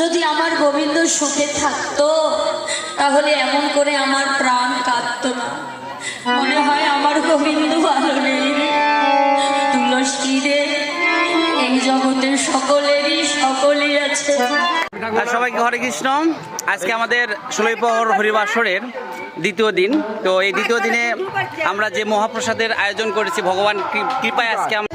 যদি আমার গোবিন্দ সুখে থাকতো, তাহলে এমন করে আমার প্রাণ কাঁদত না। মনে হয় আমার গোবিন্দ ভালো নেই। জগতের সকলেরই সকলেই আছে। সবাইকে হরে কৃষ্ণ। আজকে আমাদের ষোলোই পহর হরিবাসরের দ্বিতীয় দিন। তো এই দ্বিতীয় দিনে আমরা যে মহাপ্রসাদের আয়োজন করেছি, ভগবান কৃপায় আজকে আমরা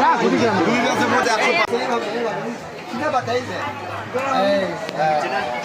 বুঝাই বলি